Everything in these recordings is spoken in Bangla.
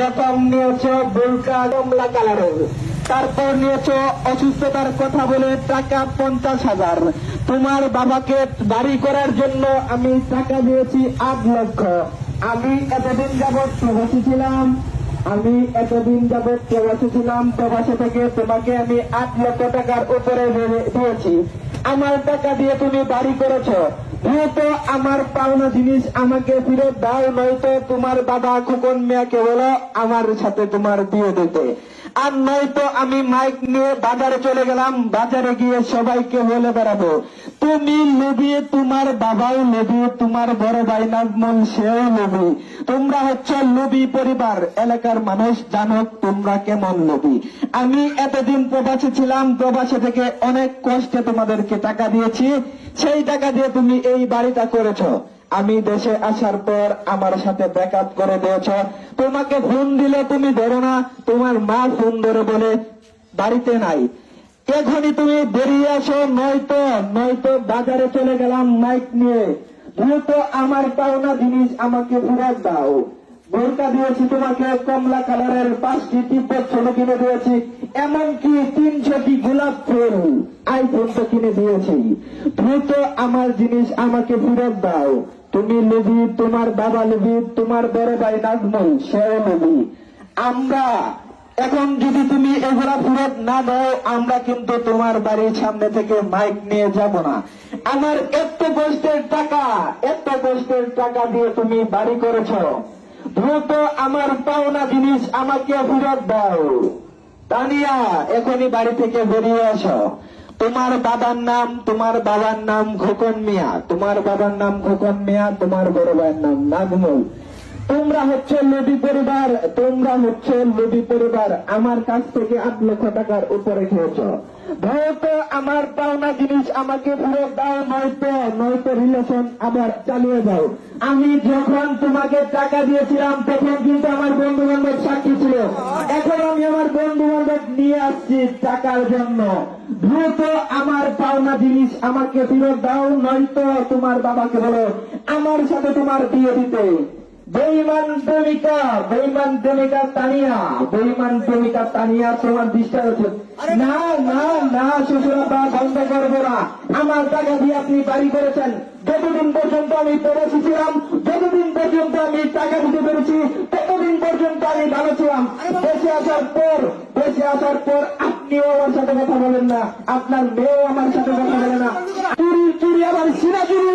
প্রথম নিয়েছ বোরকা কমলা কালারের। তারপর নিয়েছ অসুস্থতার কথা বলে টাকা পঞ্চাশ হাজার। তোমার বাবাকে বাড়ি করার জন্য আমি টাকা দিয়েছি আট লক্ষ। আমি এতদিন যাবৎ প্রবাসী ছিলাম। আমি এতদিন যাবৎ প্রবাসী ছিলাম। প্রবাসী থেকে তোমাকে আমি আট লক্ষ টাকার উপরে দিয়ে- দিয়েছি। আমার টাকা দিয়ে তুমি বাড়ি করেছ। যেহেতু আমার পাওনা জিনিস আমাকে ফিরত দাও, নয়তো তোমার বাবা খোকন মিয়াকে বলো, আমার সাথে তোমার বিয়ে দিতে। আর নয়তো আমি মাইক নিয়ে বাজারে চলে গেলাম, বাজারে গিয়ে সবাইকে বলে বেড়াবো, তুমি লোভি, তোমার বাবাও লোভি, তোমার বড় ভাই নাজমুল, সেও লোভি। তোমরা হচ্ছে লোভি পরিবার, এলাকার মানুষ জানো তোমরা কেমন লোভি। আমি এতদিন প্রবাসে ছিলাম, প্রবাসে থেকে অনেক কষ্টে তোমাদেরকে টাকা দিয়েছি, সেই টাকা দিয়ে তুমি এই বাড়িটা করেছ। আমি দেশে আসার পর আমার সাথে ব্যাকআপ করে দিয়েছ। তোমাকে ফোন দিলে তুমি ধরো না, তোমার মা ফোন ধরে বলে, বাড়িতে নাই। এখনই তুমি বেরিয়ে আসো, নয়তো নয়তো বাজারে চলে গেলাম মাইক নিয়ে। দ্রুত আমার পাওনা জিনিস আমাকে ফেরত দাও। বোরকা দিয়েছি তোমাকে, কমলা কালারের পাঁচটি তিব্বত ছোট কিনে দিয়েছি, এমনকি তিনশোটি গোলাপ ফুল আইফোন তো কিনে দিয়েছি। দ্রুত আমার জিনিস আমাকে ফেরত দাও। তুমি লবি তোমার বাবা লবি তোমার বড় ভাই নাজমুল, সেও লবি আমরা, এখন যদি তুমি এগুলা ফেরত না দাও, আমরা কিন্তু তোমার বাড়ির সামনে থেকে মাইক নিয়ে যাব না। আমার এত কষ্টের টাকা, এত কষ্টের টাকা দিয়ে তুমি বাড়ি করেছ। দ্রুত আমার পাওনা জিনিস আমাকে ফেরত দাও। তানিয়া, এখনই বাড়ি থেকে বেরিয়ে আসো। তোমার বাবার নাম, তোমার বাবার নাম খোকন মিয়া। তোমার বাবার নাম খোকন মিয়া, তোমার বড় ভাইয়ের নাম নাজমুল। তোমরা হচ্ছে লবি পরিবার, তোমরা হচ্ছে লবি পরিবার। আমার কাছ থেকে আট লক্ষ টাকার উপরে খেয়েছ। ভয়তো আমার পাওনা জিনিস আমাকে ফেরত দাও, নয়তো নয়তো রিলেশন আবার চালিয়ে যাও। আমি যখন তোমাকে টাকা দিয়েছিলাম, তখন কিন্তু আমার বন্ধু বান্ধব সাক্ষী ছিল। এখন আমি আমার বন্ধু বান্ধব নিয়ে আসছি টাকার জন্য। দ্রুত আমার পাওনা জিনিস আমাকে ফেরত দাও, নয়তো তোমার বাবাকে বলো, আমার সাথে তোমার বিয়ে দিতে। বেইমান প্রেমিকা বেইমান প্রেমিকা তানিয়া বেইমান প্রেমিকা তানিয়া তোমার দৃষ্টা হচ্ছে। না না না শ্বশুরাবা বন্ধ করব না। আমার টাকা দিয়ে আপনি বাড়ি করেছেন। যতদিন পর্যন্ত আমি প্রবাসী ছিলাম যতদিন পর্যন্ত আমি টাকা দিতে পেরেছি ততদিন পর্যন্ত আমি ভালো ছিলাম। দেশে আসার পর দেশে আসার পর আপনিও আমার সাথে কথা বলেন না। আপনার মেয়েও আমার সাথে কথা বলে না। চুরি চুরি আবার সিনা চুরি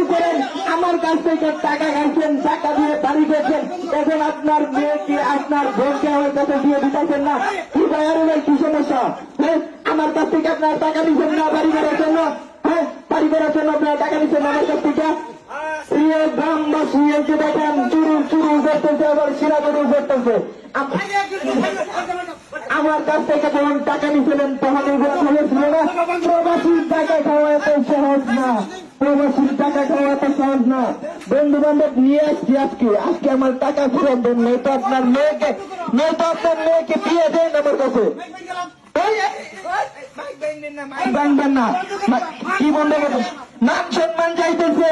আমার কাছ থেকে টাকা খাইছেন টাকা দিয়ে বাড়ি করেছেন। এখন আপনার মেয়েকে আপনার বোনকে আমার কাছে দিয়ে দিতেছেন না? কি ভাইয়ার ভাই কি সমস্যা? আমার কাছ থেকে আপনার টাকা দিচ্ছেন না, বাড়ি করার জন্য? হ্যাঁ বাড়ি করার জন্য আপনার টাকা দিচ্ছেন আমার কাছ থেকে? আমার কাছ থেকে যখন টাকা নিয়েছিলেন, তখন এগুলো ছিল না, প্রবাসীর টাকা খাওয়া এত সহজ না।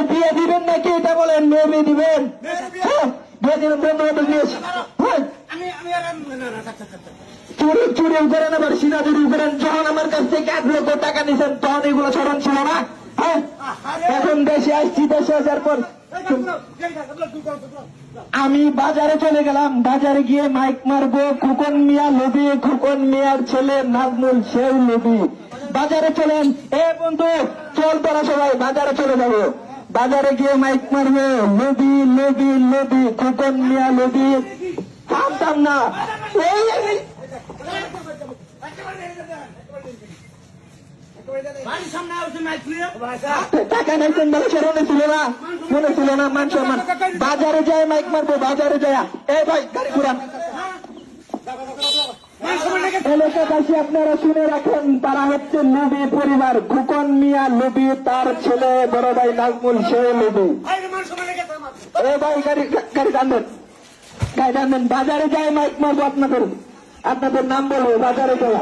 বিয়ে দিবেন নাকি এটা বলেন, মেয়ে দিবেন? হ্যাঁ হ্যাঁ। চুরি চুরি করেন আবার, সিনা চুরি করেন। যখন আমার কাছ থেকে এক লক্ষ টাকা নিছেন, তখন এগুলো স্মরণ ছিল না? হ্যাঁ? এখন দেশে আসছি, দেশে আসার পর আমি বাজারে চলে গেলাম। বাজারে গিয়ে মাইক মারবো, খোকন মিয়া লবি খোকন মিয়ার ছেলে নাজমুল সেও লবি বাজারে চলেন। এ বন্ধু, চল তোরা সবাই, বাজারে চলে যাব। বাজারে গিয়ে মাইক মারবো লবি লবি লবি খোকন মিয়া লবি থামতাম না। এই এই- ছিল না মনে ছিল না মান সম্মান। বাজারে যায় মাইক মারবো বাজারে যায়। এ ভাই গাড়ি ঘুরান। এলাকাবাসী আপনারা শুনে রাখেন তারা হচ্ছে লবি পরিবার। খুকন মিয়া লবি তার ছেলে বড় ভাই নাজমুল সে লবি। মান এ ভাই গাড়ি গাড়ি টানবেন গাড়ি টানবেন বাজারে যায় মাইক মারবো আপনাদের। আপনাদের নাম বলব বাজারে যাওয়া